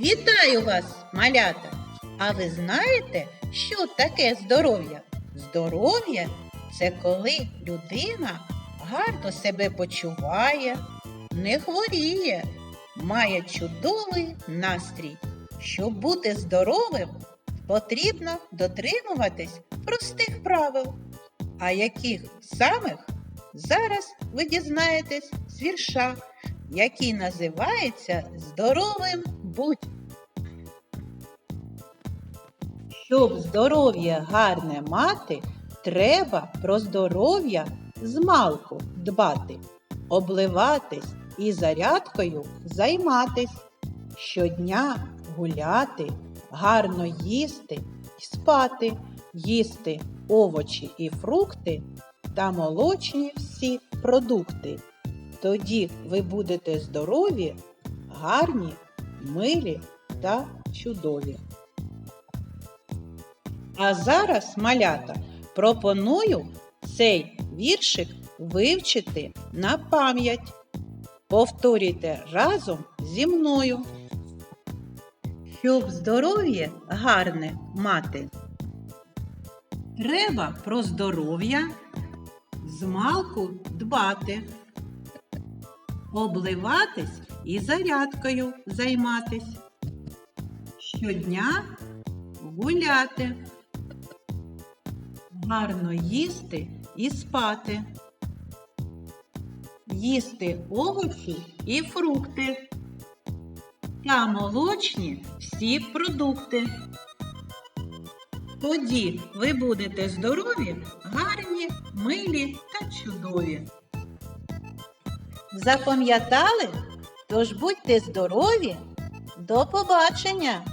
Вітаю вас, малята! А ви знаєте, що таке здоров'я? Здоров'я це коли людина гарно себе почуває, не хворіє, має чудовий настрій. Щоб бути здоровим, потрібно дотримуватись простих правил. А яких самих зараз ви дізнаєтесь з вірша, який називається Здоровим будь. Щоб здоров'я гарне мати, треба про здоров'я змалку дбати, обливатись і зарядкою займатись, щодня гуляти, гарно їсти і спати, їсти овочі і фрукти та молочні всі продукти. Тоді ви будете здорові, гарні, милі та чудові. А зараз, малята, пропоную цей віршик вивчити на пам'ять. Повторюйте разом зі мною. Щоб здоров'я гарне мати. Треба про здоров'я змалку дбати, обливатись і зарядкою займатись, щодня гуляти, гарно їсти і спати, їсти овочі і фрукти та молочні всі продукти. Тоді ви будете здорові, гарні, милі та чудові. Запам'ятали? Тож будьте здорові. До побачення!